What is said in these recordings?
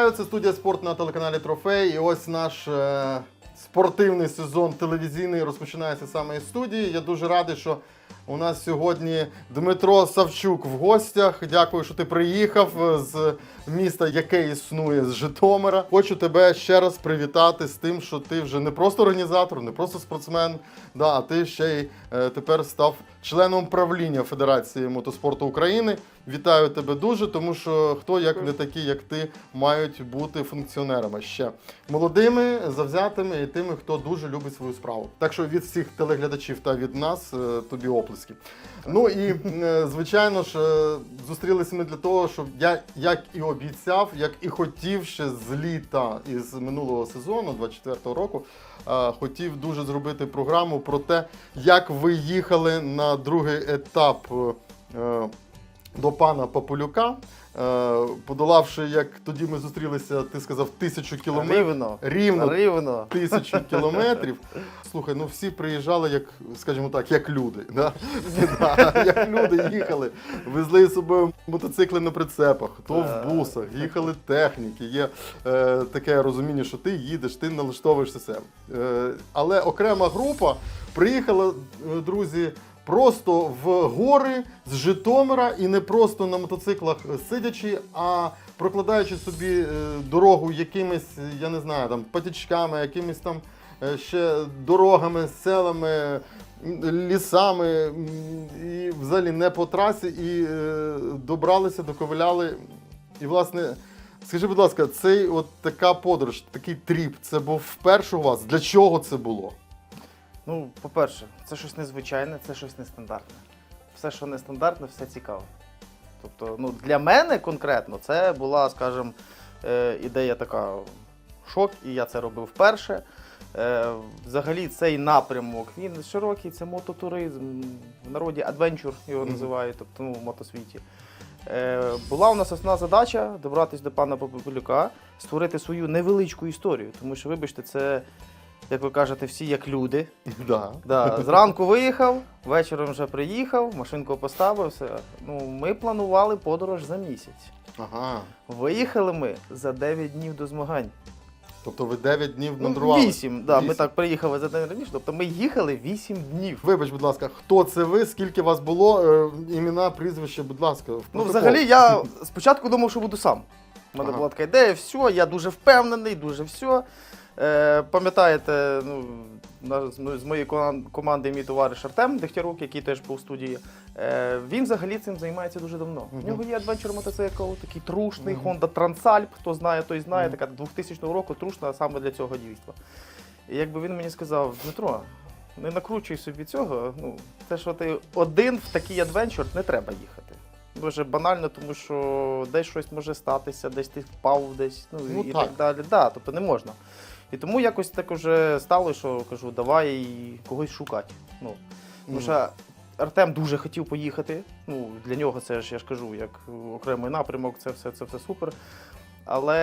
Вітаю! Це студія спорт на телеканалі Трофей. І ось наш е, спортивний сезон телевізійний розпочинається саме із студії. Я дуже радий, що у нас сьогодні Дмитро Савчук в гостях. Дякую, що ти приїхав е, з міста, яке існує з Житомира. Хочу тебе ще раз привітати з тим, що ти вже не просто організатор, не просто спортсмен, да, а ти ще й е, тепер став членом правління Федерації мотоспорту України. Вітаю тебе дуже, тому що хто як не такі, як ти, мають бути функціонерами ще молодими, завзятими і тими, хто дуже любить свою справу. Так що від всіх телеглядачів та від нас е, тобі оплески. Ну і е, звичайно ж, е, зустрілися ми для того, щоб я як і обіцяв, як і хотів ще з літа із минулого сезону, 24-го року. е, Хотів дуже зробити програму про те, як ви їхали на другий етап до пана Популюка, е, подолавши, як тоді ми зустрілися, ти сказав, тисячу кілометрів. Рівно. Рівно Рівно. тисячу кілометрів. Слухай, ну всі приїжджали, як, скажімо так, як люди. Да? Да, як люди їхали, везли з собою мотоцикли на прицепах, то в бусах, їхали техніки. Є е, таке розуміння, що ти їдеш, ти налаштовуєш себе. Е, але окрема група приїхала, е, друзі. Просто в гори з Житомира і не просто на мотоциклах сидячи, а прокладаючи собі е, дорогу якимись, я не знаю, там патічками, якимись там е, ще дорогами, селами, лісами, і взагалі не по трасі, і е, добралися, доковиляли. І, власне, скажи, будь ласка, цей от така подорож, такий тріп, це був вперше у вас? Для чого це було? Ну, по-перше, це щось незвичайне, це щось нестандартне. Все, що нестандартне, все цікаво. Тобто, ну, для мене конкретно це була, скажімо, е, ідея така шок, і я це робив вперше. Е, Взагалі цей напрямок він широкий, це мототуризм, в народі адвенчур його називають, тобто ну, в мотосвіті. Е, Була у нас основна задача добратися до пана Попелюка, створити свою невеличку історію, тому що, вибачте, це, як ви кажете, всі як люди. Да. Да, зранку виїхав, вечором вже приїхав, машинку поставив. Все. Ну, ми планували подорож за місяць. Ага. Виїхали ми за 9 днів до змагань. Тобто ви 9 днів Ну, мандрували? 8, да, ми так приїхали за день раніше. Тобто ми їхали 8 днів. Вибач, будь ласка, хто це ви? Скільки вас було? Е, імена, прізвище, будь ласка. в Ну, протокол. взагалі, я спочатку думав, що буду сам. У мене Ага. була така ідея, все, я дуже впевнений, дуже все. Е, пам'ятаєте, ну, ну, з моєї команди мій товариш Артем Дегтярук, який теж був в студії. Е, він взагалі цим займається дуже давно. У нього є адвенчур мотоцикл, такий трушний. Honda Transalp, хто знає, той знає, така 2000 року трушна саме для цього дійства. І якби він мені сказав, Дмитро, не накручуй собі цього. Ну, те, що ти один в такий адвенчур, не треба їхати. Дуже банально, тому що десь щось може статися, десь ти впав, десь ну, Ну, і так. так. далі. Да, тобто не можна. І тому якось так уже стало, що кажу, давай когось шукати. Ну, тому що Артем дуже хотів поїхати. Ну, для нього це ж я ж кажу, як окремий напрямок, це все, це все супер. Але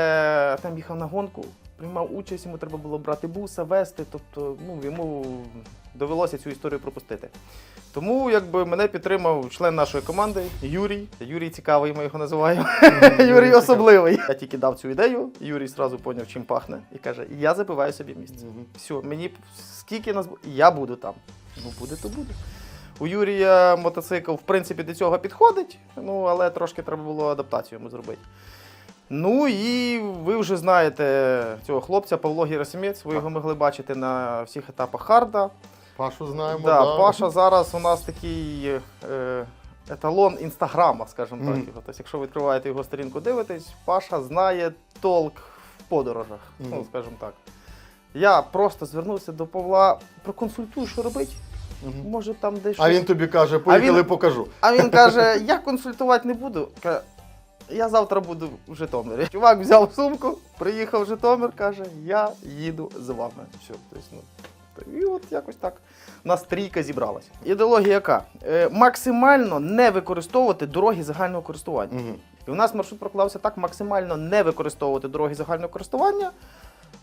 Артем їхав на гонку, приймав участь, йому треба було брати буса, вести. Тобто, ну, йому довелося цю історію пропустити. Тому якби мене підтримав член нашої команди Юрій. Юрій цікавий, ми його називаємо. Юрій особливий. Я тільки дав цю ідею. Юрій зразу поняв, чим пахне, і каже: Я забиваю собі місце. Все, мені скільки нас я буду там. Ну буде, то буде. У Юрія мотоцикл, в принципі, до цього підходить, ну але трошки треба було адаптацію йому зробити. Ну і ви вже знаєте цього хлопця Павло Герасимець, ви його могли бачити на всіх етапах харда. Пашу знаємо. Да, да. Паша зараз у нас такий е, еталон інстаграма, скажімо так. Його. Тобто, якщо ви відкриваєте його сторінку, дивитесь, Паша знає толк в подорожах, ну, скажімо так. Я просто звернувся до Павла, проконсультую, що робити. Може там десь. А він тобі каже, поїхали, він- покажу. а він каже: я консультувати не буду. Я завтра буду в Житомирі. Чувак взяв сумку, приїхав в Житомир, каже, я їду з вами. Все, тобто, ну, і от якось так. У нас трійка зібралася. Ідеологія яка? Е, максимально не використовувати дороги загального користування. Мгм. І у нас маршрут проклався так, максимально не використовувати дороги загального користування.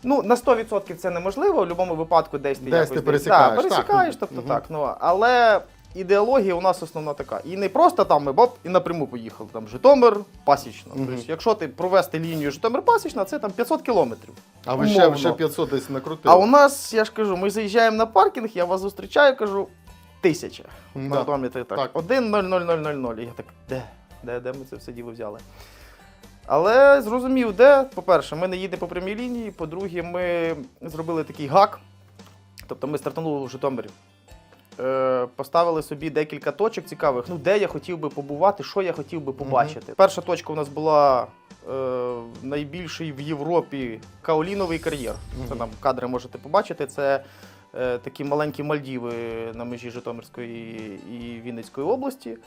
Ну, на 100% це неможливо, в будь-якому випадку десь ти Десь якось ти десь- пересікаєш, Да, пересікаєш, так. тобто Мгм. так. Ну, але ідеологія у нас основна така. І не просто там ми боб і напряму поїхали. Там Житомир, Пасічна. Мгм. Тобто, якщо ти провести лінію Житомир Пасічна, це там 500 кілометрів. А ви ще, Умовно. ще 500 десь накрутили. А у нас, я ж кажу, ми заїжджаємо на паркінг, я вас зустрічаю, кажу, тисяча. Да. На одометрі так. Так. Один 00000. І я так, де? Де, де ми це все діло взяли? Але зрозумів, де. По-перше, ми не їдемо по прямій лінії. По-друге, ми зробили такий гак. Тобто ми стартанули в Житомирі. Е, поставили собі декілька точок цікавих, ну де я хотів би побувати, що я хотів би побачити. Перша точка у нас була е, найбільший в Європі каоліновий кар'єр. Це Мгм. там кадри можете побачити. Це е, такі маленькі Мальдіви на межі Житомирської і Вінницької області.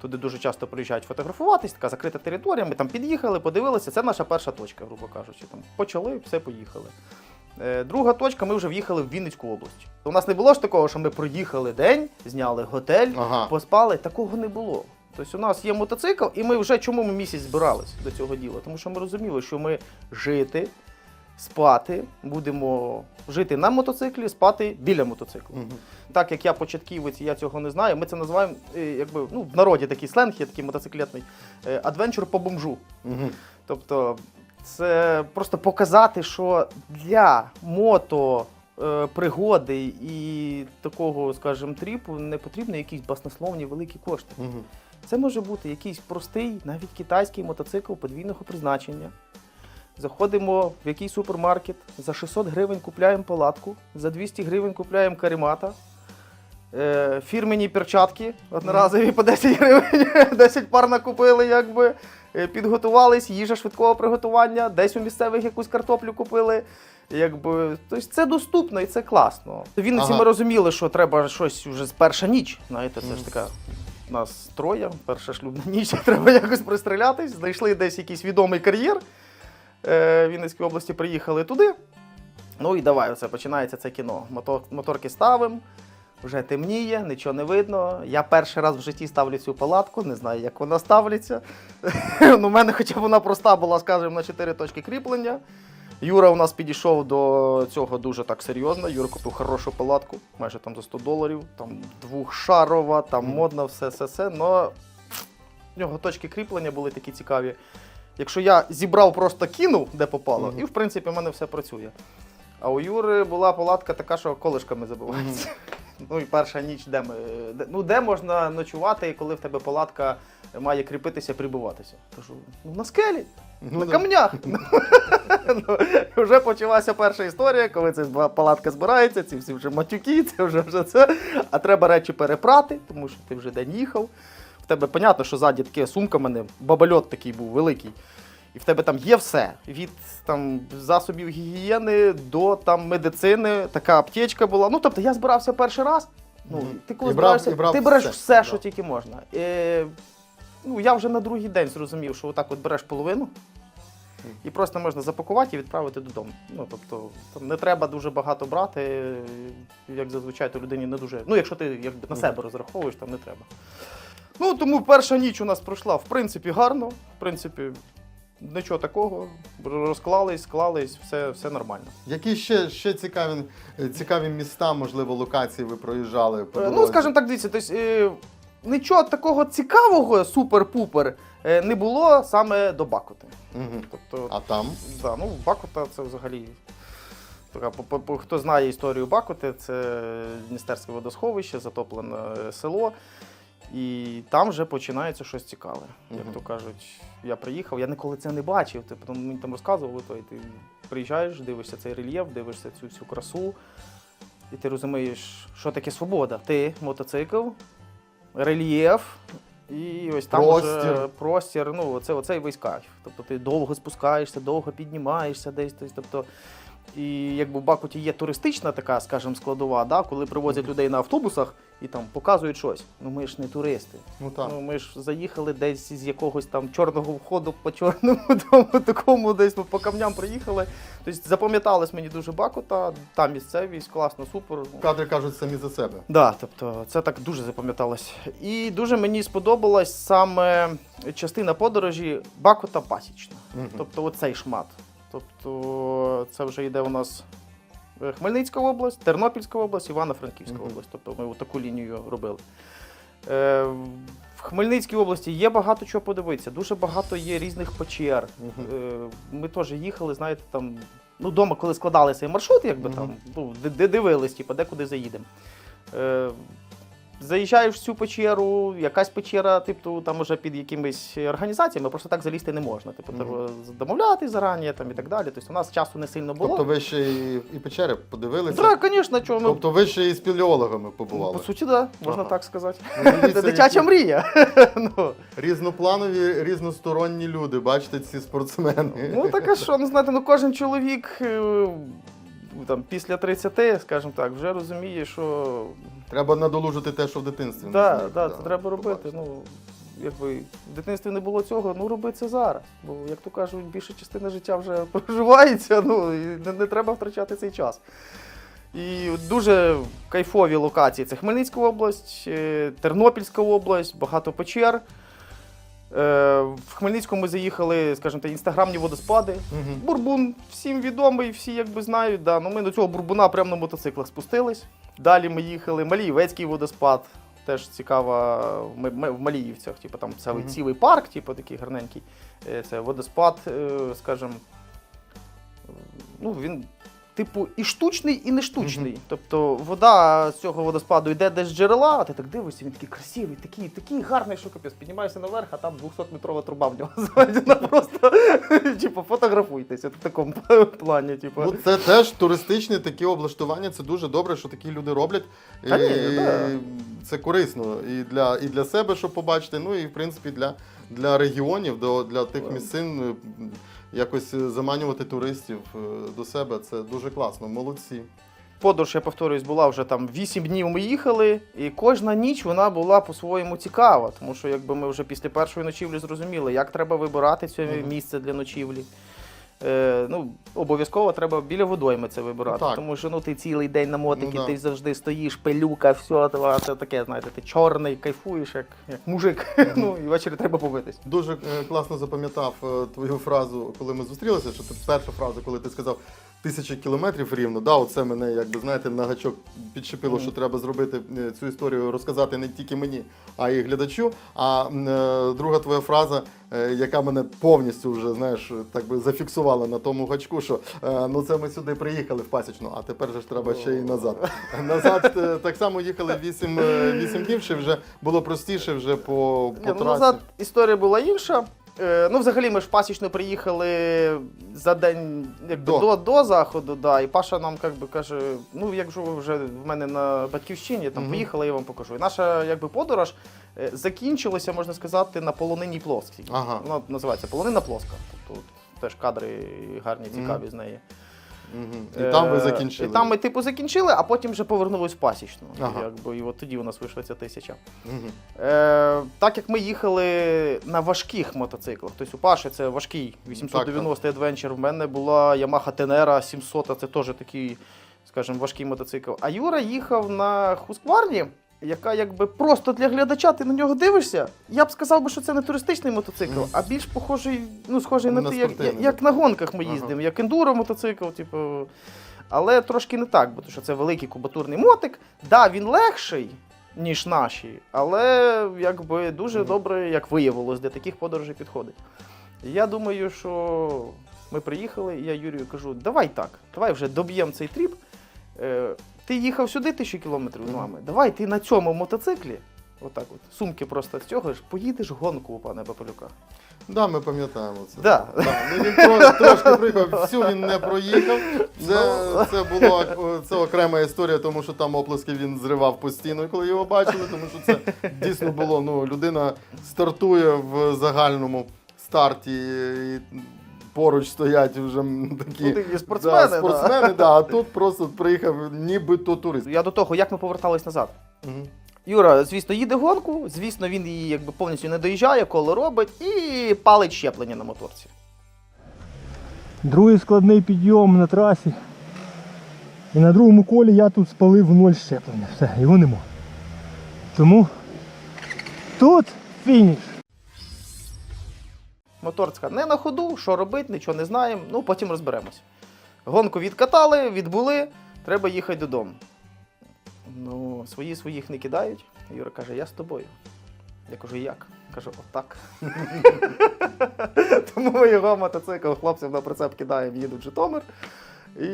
Туди дуже часто приїжджають фотографуватись, така закрита територія. Ми там під'їхали, подивилися. Це наша перша точка, грубо кажучи. Там почали, все поїхали. Е, Друга точка, ми вже в'їхали в Вінницьку область. У нас не було ж такого, що ми проїхали день, зняли готель, Ага. поспали. Такого не було. Тобто у нас є мотоцикл, і ми вже чому ми місяць збирались до цього діла? Тому що ми розуміли, що ми жити, спати, будемо жити на мотоциклі, спати біля мотоциклу. Мгм. Так як я початківець, я цього не знаю. Ми це називаємо, е, якби ну, в народі такий сленг, є такий мотоциклетний е, адвенчур по бомжу. Мгм. Тобто, це просто показати, що для мото. е, Пригоди і такого, скажімо, тріпу не потрібні якісь баснословні великі кошти. Мгм. Це може бути якийсь простий, навіть китайський мотоцикл подвійного призначення. Заходимо в якийсь супермаркет, за 600 гривень купляємо палатку, за 200 гривень купляємо карімата, е, фірмені перчатки одноразові по 10 гривень, 10 пар накупили, якби. Е, Підготувались, їжа швидкого приготування, десь у місцевих якусь картоплю купили. Якби, тобто це доступно і це класно. В Вінниці Ага. ми розуміли, що треба щось вже з перша ніч. Знаєте, це ж така нас троє, перша шлюбна ніч, треба якось пристрілятись. Знайшли десь якийсь відомий кар'єр е, в Вінницькій області, приїхали туди. Ну і давай, оце починається це кіно. Мотор, моторки ставимо, вже темніє, нічого не видно. Я перший раз в житті ставлю цю палатку, не знаю, як вона ставиться. ну, у мене хоча б вона проста була, скажімо, на 4 точки кріплення. Юра у нас підійшов до цього дуже так серйозно. Юра купив хорошу палатку, майже там за 100 доларів, там двохшарова, там модна, все, все, все. Но в нього точки кріплення були такі цікаві. Якщо я зібрав, просто кинув, де попало, і в принципі в мене все працює. А у Юри була палатка така, що колишками забивається. Ну і перша ніч, де ми. Де, ну, де можна ночувати, коли в тебе палатка має кріпитися, прибуватися? Кажу, ну на скелі, Ну, на да. камнях. ну, вже почалася перша історія, коли ця палатка збирається, ці всі вже матюки, це вже, вже це. А треба речі перепрати, тому що ти вже день їхав. В тебе понятно, що ззаді таке сумка мене, бабальот такий був великий. І в тебе там є все. Від там, засобів гігієни до там, медицини, така аптечка була. Ну, тобто я збирався перший раз. Ну, ти коли І брав- збираєшся, і брав ти береш все. все, Да. що тільки можна. Е, ну, я вже на другий день зрозумів, що отак от береш половину. І просто можна запакувати і відправити додому. Ну, тобто, там не треба дуже багато брати, е, як зазвичай, то людині не дуже. Ну, якщо ти якби, на себе розраховуєш, там не треба. Ну, тому перша ніч у нас пройшла, в принципі, гарно. В принципі, нічого такого. Розклались, склались, все, все нормально. Які ще, ще цікаві, цікаві міста, можливо, локації ви проїжджали? по Е, Ну, скажімо так, дивіться, тобто, е, нічого такого цікавого, супер-пупер, е, не було саме до Бакути. Мгм. Тобто, А там? Да, ну Бакута це взагалі. Хто знає історію Бакути, це Дністерське водосховище, затоплене село. І там вже починається щось цікаве. Як то кажуть, я приїхав, я ніколи це не бачив. Ти потім мені там розказували, то, і ти приїжджаєш, дивишся цей рельєф, дивишся цю всю красу, і ти розумієш, що таке свобода. Ти мотоцикл, рельєф. І ось там Простір. Вже простір, ну оце, оцей весь кайф. Тобто ти довго спускаєшся, довго піднімаєшся десь тобто, і якби в Бакуті є туристична така, скажімо, складова, да, коли привозять людей на автобусах і там показують щось. Ну ми ж не туристи. Ну так. Ну, ми ж заїхали десь з якогось там чорного входу по чорному тому такому, десь ми по камням приїхали. Тобто запам'яталось мені дуже Бакута, там місцевість, класно, супер. Кадри кажуть самі за себе. Да, тобто це так дуже запам'яталось. І дуже мені сподобалась саме частина подорожі Бакута Пасічна. Мгм. Тобто оцей шмат. Тобто це вже йде у нас Е, Хмельницька область, Тернопільська область, Івано-Франківська Мгм. область. Тобто ми таку лінію робили. Е, В Хмельницькій області є багато чого подивитися, дуже багато є різних печер. Мгм. Е, Ми теж їхали, знаєте, там, ну, вдома, коли складали цей маршрут, якби Мгм. там, ну, де дивились, типу, де куди заїдемо. Е, Заїжджаєш в цю печеру, якась печера, типу, там уже під якимись організаціями, просто так залізти не можна. Типу, треба домовляти зарані там, і так далі. Тобто у нас часу не сильно було. Тобто ви ще і, і печери подивилися? Так, звісно, чого. Ну, Тобто ви ще і спелеологами побували? по суті, так, да, можна Ага. так сказати. Ну, Це дитяча мрія. ну, Різнопланові, різносторонні люди, бачите, ці спортсмени. ну так а що, ну знаєте, ну кожен чоловік е, там, після 30, скажімо так, вже розуміє, що Треба надолужити те, що в дитинстві. не да, зміг, да, це треба робити. Ну, якби в дитинстві не було цього, ну роби це зараз. Бо, як то кажуть, більша частина життя вже проживається, ну і не, не треба втрачати цей час. І дуже кайфові локації. Це Хмельницька область, е, Тернопільська область, багато печер. Е, В Хмельницькому ми заїхали, скажімо так, інстаграмні водоспади. Мгм. Бурбун всім відомий, всі якби знають. Да. Ну, ми до цього бурбуна прямо на мотоциклах спустились. Далі ми їхали Маліївецький водоспад. Теж цікава ми, ми в Маліївцях, типу, там цілий, Мгм. цілий парк, типу, такий гарненький. Е, Це водоспад, е, скажімо, ну, він. Типу, і штучний, і не штучний. Мгм. Тобто вода з цього водоспаду йде десь з джерела, а ти так дивишся, він такий красивий, такий, такий гарний, що капець. Піднімаєшся наверх, а там 200-метрова труба в нього зведена просто. Типу, фотографуйтеся в такому плані. Типу. Ну, це теж туристичні такі облаштування. Це дуже добре, що такі люди роблять. І, Конечно, да. Це корисно і для, і для себе, щоб побачити, ну і в принципі для, для регіонів, до, для тих місцин якось е, заманювати туристів е, до себе. Це дуже класно. Молодці. Подорож, я повторюсь, була вже там 8 днів ми їхали, і кожна ніч вона була по-своєму цікава, тому що якби ми вже після першої ночівлі зрозуміли, як треба вибирати це місце для ночівлі. Е, ну, обов'язково треба біля водойми це вибирати, Ну, так. тому що ну, ти цілий день на мотикі, Ну, да. ти завжди стоїш, пилюка, все, това, це таке, знаєте, ти чорний, кайфуєш, як, як мужик. ну, і ввечері треба побитись. Дуже е, класно запам'ятав е, твою фразу, коли ми зустрілися. Що це перша фраза, коли ти сказав тисячі кілометрів рівно. Да, оце мене, якби знаєте, на гачок підчепило, Мгм. що треба зробити е, цю історію, розказати не тільки мені, а й глядачу. А е, друга твоя фраза, е, яка мене повністю вже знаєш, так би зафіксувала на тому гачку, що е, ну це ми сюди приїхали в пасічну, а тепер же ж треба ще й назад. Назад е, так само їхали 8, 8 днів, чи вже було простіше вже по, по ну, трасі. назад історія була інша. Е, ну, взагалі, ми ж пасічно приїхали за день якби, До. до. До, заходу, да, і Паша нам як би, каже: ну, якщо ви вже в мене на батьківщині, там Мгм. поїхали, я вам покажу. І наша якби, подорож е, закінчилася, можна сказати, на полонині плоскій. Ага. Вона називається Полонина плоска. Тобто от, теж кадри гарні, цікаві з неї. Мгм. І там ви Е, закінчили. І там ми, типу, закінчили, а потім вже повернулись в пасічну. Ага. Якби, і от тоді у нас вийшла ця тисяча. Мгм. Е, так як ми їхали на важких мотоциклах, тобто у Паші це важкий 890 Adventure, в мене була Yamaha Tenera 700, це теж такий, скажімо, важкий мотоцикл. А Юра їхав на Husqvarna, яка якби просто для глядача, ти на нього дивишся. Я б сказав би, що це не туристичний мотоцикл, а більш похожий, ну, схожий На на, те, як, як, на гонках ми Ага. їздимо, як ендуро мотоцикл, типу. Але трошки не так, бо що це великий кубатурний мотик. Да, він легший, ніж наші, але якби дуже добре, як виявилось, для таких подорожей підходить. Я думаю, що ми приїхали, і я Юрію кажу, давай так, давай вже доб'ємо цей тріп. Ти їхав сюди тисячу кілометрів з нами. Давай ти на цьому мотоциклі, отак от, сумки просто стягуєш, поїдеш гонку у пане Папелюка. Да, ми пам'ятаємо це. Да. Ну, він тро- трошки приїхав, всю він не проїхав. Це, це було це окрема історія, тому що там оплески він зривав постійно, коли його бачили, тому що це дійсно було. Ну, людина стартує в загальному старті. І Поруч стоять вже такі Ну, такі спортсмени, да. спортсмени да, а тут просто приїхав нібито турист. Я до того, як ми повертались назад. Мгм. Юра, звісно, їде гонку, звісно, він її якби повністю не доїжджає, коло робить і палить щеплення на моторці. Другий складний підйом на трасі. І на другому колі я тут спалив ноль щеплення. Все, його нема. Тому тут фініш. Моторцька не на ходу, що робити, нічого не знаємо, ну потім розберемось. Гонку відкатали, відбули. треба їхати додому. Ну, свої своїх не кидають. Юра каже, я з тобою. Я кажу, як? Кажу, отак. Тому його мотоцикл хлопців на прицеп кидаємо, їдуть в Житомир. І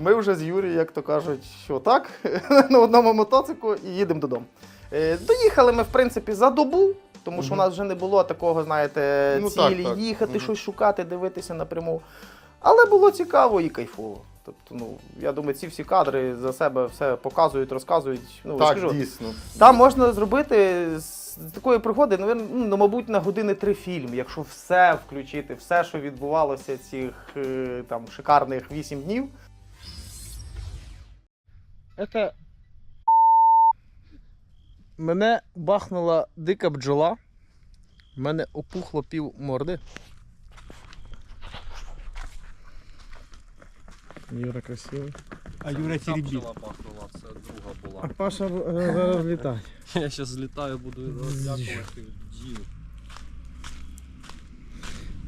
ми вже з Юрією, як то кажуть, що так, на одному мотоциклу і їдемо додому. Е, Доїхали ми, в принципі, за добу, тому що у нас вже не було такого, знаєте, Ну, так, цілі так. їхати, Мгм. щось шукати, дивитися напряму. Але було цікаво і кайфово. Тобто, ну, я думаю, ці всі кадри за себе все показують, розказують. Ну, Так, скажу, дійсно. там можна зробити з такої пригоди, ну, ну, мабуть, на години три фільм, якщо все включити, все, що відбувалося цих е, там шикарних вісім днів. Это... Мене бахнула дика бджола. У мене опухло пів морди. Юра красивий. А Юра теребит. Капсула бахнула, це друга була. А Паша е, зараз літає. Я зараз злітаю, буду дякувати дію.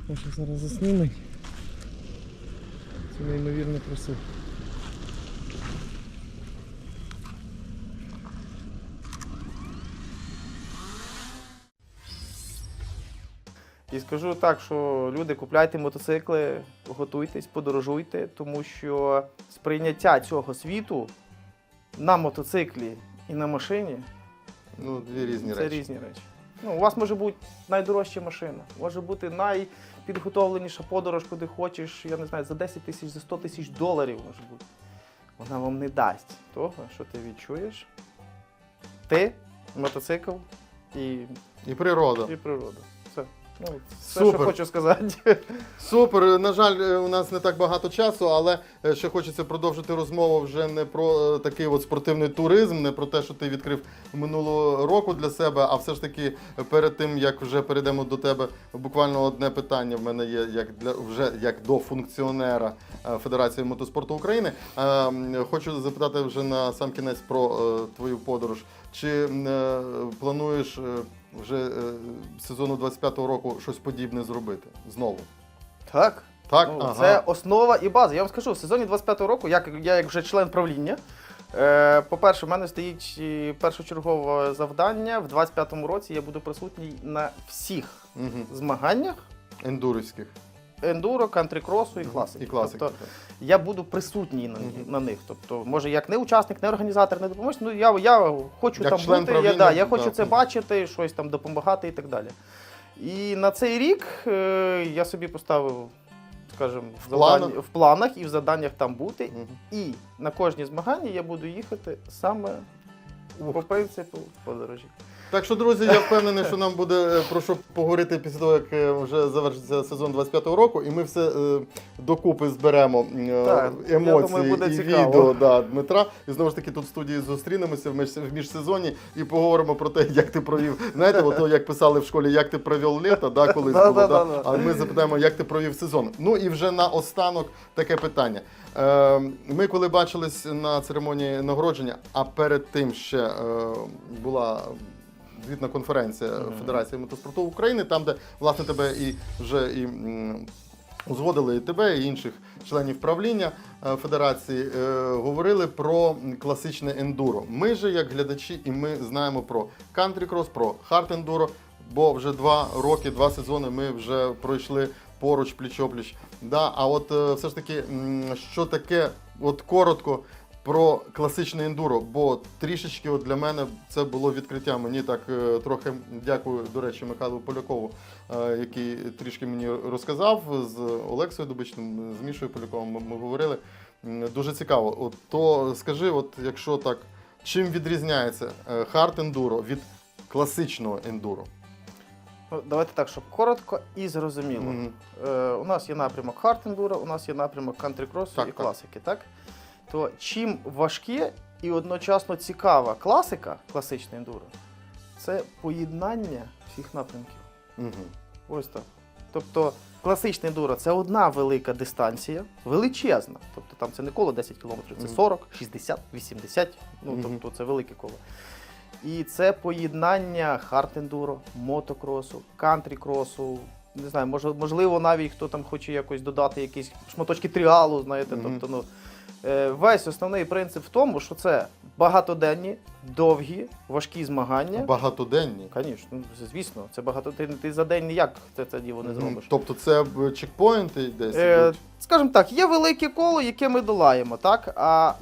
Паша зараз засніме. Це неймовірно красиво. І скажу так, що люди купляйте мотоцикли, готуйтесь, подорожуйте, тому що сприйняття цього світу на мотоциклі і на машині Ну, дві різні це речі. різні речі. Ну, у вас може бути найдорожча машина, може бути найпідготовленіша подорож, куди хочеш, я не знаю, за 10 тисяч, за 100 тисяч доларів може бути. Вона вам не дасть того, що ти відчуєш. Ти, мотоцикл і, І природа. і природа. Ну, все, Супер. що хочу сказати. Супер. На жаль, е, у нас не так багато часу, але е, ще хочеться продовжити розмову вже не про е, такий от спортивний туризм, не про те, що ти відкрив минулого року для себе, а все ж таки перед тим, як вже перейдемо до тебе, буквально одне питання в мене є як для вже як до функціонера Федерації мотоспорту України. Хочу запитати вже на сам кінець про твою подорож. Чи плануєш вже е, сезону 25-го року щось подібне зробити знову? Так. Так, Ну, ага. Це основа і база. Я вам скажу, в сезоні 25-го року, як я як вже член правління. Е, по-перше, в мене стоїть е, першочергове завдання. В 25-му році я буду присутній на всіх Мгм. змаганнях ендуровських ендуро, кантрі-кросу і класики. І класики. Тобто я буду присутній на, на них. Тобто, може, як не учасник, не організатор, не допоможець. Ну я, я хочу Як там член бути. Я, правління, да, я хочу да. це бачити, щось там допомагати і так далі. І на цей рік е, я собі поставив, скажімо, в, планах? в планах і в заданнях там бути. Мгм. І на кожні змагання я буду їхати саме по принципу подорожі. Так що, друзі, я впевнений, що нам буде е, про що поговорити після того, як е, вже завершиться сезон 25-го року, і ми все е, докупи зберемо е, Так, я емоції думаю, буде і цікаво. відео да, Дмитра. І знову ж таки тут в студії зустрінемося в, між, в міжсезоні і поговоримо про те, як ти провів. Знаєте, ото як писали в школі, як ти провів літо, да, колись Да, було. да, Да, да, да. А ми запитаємо, як ти провів сезон. Ну і вже на останок таке питання. Е, ми коли бачились на церемонії нагородження, а перед тим ще е, була звітна конференція Федерації мотоспорту України, там, де власне тебе і вже і. Узгодили і тебе, і інших членів правління е, федерації, е, говорили про класичне ендуро. Ми же, як глядачі, і ми знаємо про кантрі-крос, про хард ендуро, бо вже два роки, два сезони ми вже пройшли поруч, пліч-опліч. Да, а от е, все ж таки, що таке, от коротко про класичне ендуро, бо трішечки от для мене це було відкриття. Мені так е, трохи дякую, до речі, Михайлу Полякову, е, який трішки мені розказав з Олексою Дубичним, з Мішою Поляковим. Ми, говорили. Дуже цікаво. От то скажи, от якщо так, чим відрізняється хард ендуро від класичного ендуро? Ну, давайте так, щоб коротко і зрозуміло. Мгм. Е, у нас є напрямок хард ендуро, у нас є напрямок кантрі-кросу і так. класики, так? То чим важке і одночасно цікава класика, класичне ендуро, це поєднання всіх напрямків. Угу. Ось так. Тобто класичне ендуро це одна велика дистанція, величезна. Тобто там це не коло 10 кілометрів, це 40, 60, 80. Ну, тобто це велике коло. І це поєднання хард-ендуро, мотокросу, кантрі-кросу. Не знаю, можливо, навіть хто там хоче якось додати якісь шматочки тріалу, знаєте, тобто, ну. Е, Весь основний принцип в тому, що це багатоденні, довгі, важкі змагання. Багатоденні. Звісно, ну, звісно, це багато. Ти, ти за день ніяк це, це діло не зробиш. Тобто це б чекпоінти десь Е, скажімо так, є велике коло, яке ми долаємо, так? А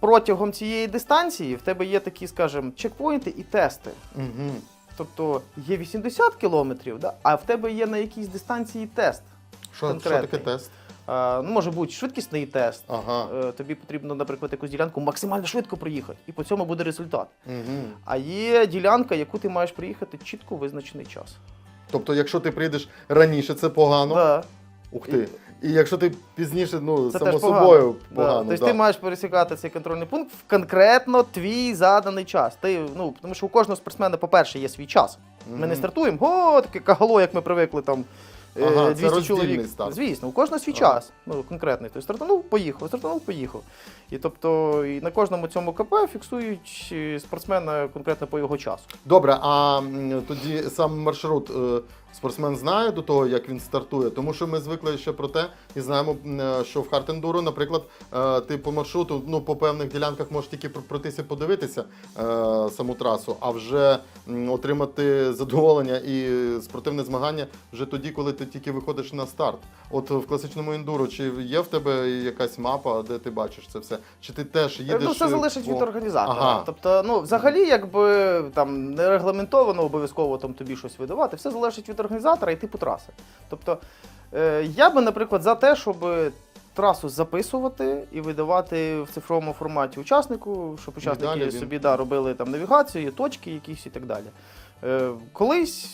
протягом цієї дистанції в тебе є такі, скажімо, чекпоінти і тести. Мгм. Тобто є 80 кілометрів, да? а в тебе є на якійсь дистанції тест. Що, що таке тест? А, ну, може бути швидкісний тест. Ага. Е, Тобі потрібно, наприклад, якусь ділянку максимально швидко проїхати, і по цьому буде результат. Мгм. А є ділянка, яку ти маєш проїхати чітко визначений час. Тобто, якщо ти прийдеш раніше, це погано. Да. Ух ти. І якщо ти пізніше, ну, Це само теж собою Да. погано. Тобто да. ти маєш пересікати цей контрольний пункт в конкретно твій заданий час. Ти, ну, тому що у кожного спортсмена, по-перше, є свій час. Ми не Мгм. стартуємо, о, таке кагало, як ми привикли там. Е, Ага, це 200 роздільний чоловік. старт. Звісно, у кожного свій Ага. час. Ну, конкретний. Тобто стартанув, поїхав, стартанув, поїхав. І тобто і на кожному цьому КП фіксують е, спортсмена конкретно по його часу. Добре, а м, тоді сам маршрут е, спортсмен знає до того, як він стартує, тому що ми звикли ще про те і знаємо, е, що в Хартендуру, наприклад, е, ти по маршруту, ну по певних ділянках можеш тільки пр- пройтися, подивитися е, саму трасу, а вже отримати задоволення і спортивне змагання вже тоді, коли ти тільки виходиш на старт. От в класичному ендуро, чи є в тебе якась мапа, де ти бачиш це все? Чи ти теж їдеш? ну, це залежить по- від організатора. Ага. Тобто, ну, взагалі, якби там не регламентовано обов'язково там тобі щось видавати, все залежить від організатора і типу траси. Тобто, е, я би, наприклад, за те, щоб трасу записувати і видавати в цифровому форматі учаснику, щоб учасники далі він- собі да, робили там навігацію, точки якісь і так далі. Е, колись,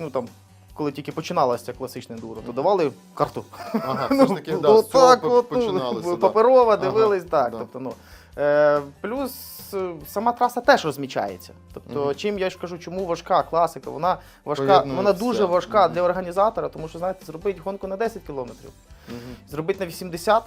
ну там. Коли тільки починалася ця класична ендуро, то давали карту. Ага, все ж таки, Ну, да, з цього так от, ну, починалося. да. Паперова, Ага, дивились, так. да. Тобто, ну, е, плюс е, сама траса теж розмічається. Тобто, Мгм. чим я ж кажу, чому важка класика, вона важка, вона дуже важка Мгм. для організатора, тому що, знаєте, зробити гонку на 10 кілометрів, Мгм. зробити на 80,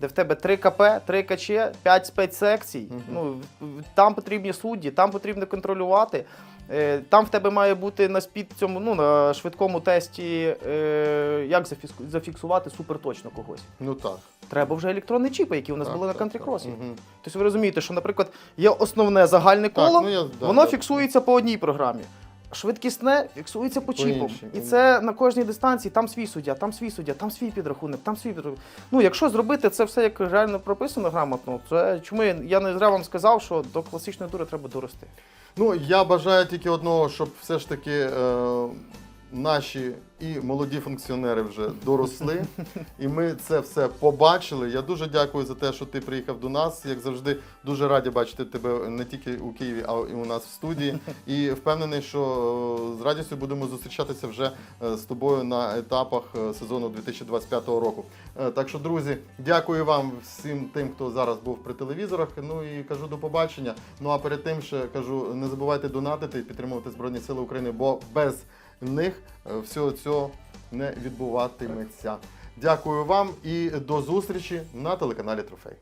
де в тебе 3 КП, 3 КЧ, 5 спецсекцій. Мгм. Ну, в- в- там потрібні судді, там потрібно контролювати. Е, Там в тебе має бути на спід цьому, ну, на швидкому тесті, е, як зафіксу- зафіксувати суперточно когось. Ну так. Треба вже електронні чіпи, які у нас так, були на так, кантрікросі. так. Мгм. Тобто ви розумієте, що, наприклад, є основне загальне Так, коло, ну, я- да, воно да. фіксується по одній програмі. Швидкісне фіксується по чіпам. І це на кожній дистанції, там свій суддя, там свій суддя, там свій підрахунок, там свій підрахунок. Ну, якщо зробити це все як реально прописано грамотно, це чому я, я не зря вам сказав, що до класичної тури треба дорости. Ну, я бажаю тільки одного, щоб все ж таки е, наші і молоді функціонери вже доросли, і ми це все побачили. Я дуже дякую за те, що ти приїхав до нас. Як завжди, дуже раді бачити тебе не тільки у Києві, а й у нас в студії. І впевнений, що е, з радістю будемо зустрічатися вже е, з тобою на етапах е, сезону 2025 року. Так що, друзі, дякую вам всім тим, хто зараз був при телевізорах. Ну і кажу до побачення. Ну а перед тим ще кажу, не забувайте донатити і підтримувати Збройні Сили України, бо без них е, всього цього не відбуватиметься. Дякую вам і до зустрічі на телеканалі Трофей.